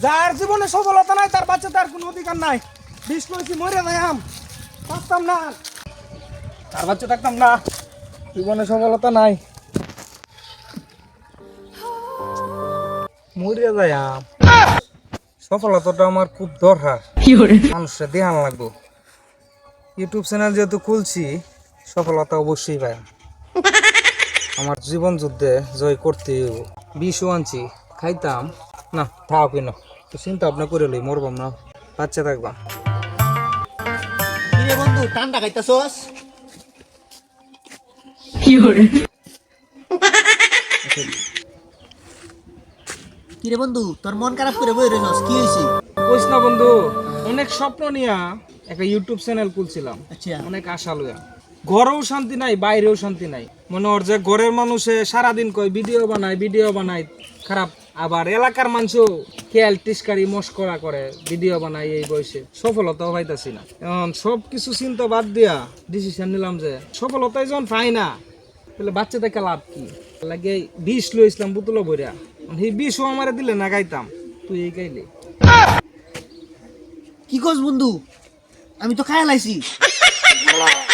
যার জীবনে সফলতা নাই তার বাচ্চা তার কোনো অধিকার নাই। বিষ লইছি মরে যাই আম। থাকতাম না তার বাচ্চা থাকতাম না। জীবনে সফলতা নাই। মরে যাই আম। সফলতাটা আমার খুব দরকার। মানুষের দেহান লাগবো। ইউটিউব চ্যানেল যেহেতু খুলছি সফলতা অবশ্যই পাই। আমার জীবন যুদ্ধে জয় করতে বিষও আনছি খাইতাম। না থাও কেন। তো চিন্তা ভাবনা করে লই মরবাম না। বাচ্চা থাকবাম কিরে বন্ধু ঠান্ডা খাইতাছস? কিরে? বন্ধু তোর মন খারাপ করে বই রইছস কি হইছে? কইস না বন্ধু অনেক স্বপ্ন নিয়া একটা ইউটিউব চ্যানেল খুলছিলাম। আচ্ছা। অনেক আশা লইয়া। ঘরেও শান্তি নাই বাইরেও শান্তি নাই। মনে হর যে ঘরের মানুষে সারাদিন কয় ভিডিও বানায় ভিডিও বানায় খারাপ আবার এলাকার মানুষও খেয়াল টিসকারি মস্করা করে ভিডিও বানাই এই বয়সে। সফলতাও পাইতাছি না। এখন সব কিছু চিন্তা বাদ দিয়া ডিসিশন নিলাম যে সফলতাই যখন পাই না তাহলে বাচ্চা থেকে লাভ কি? লাগে বিষ লইছিলাম বুতলো বইরা সেই বিষও আমারে দিলে না গাইতাম। তুই এই গাইলে। কি কস বন্ধু? আমি তো খায়া লাইছি।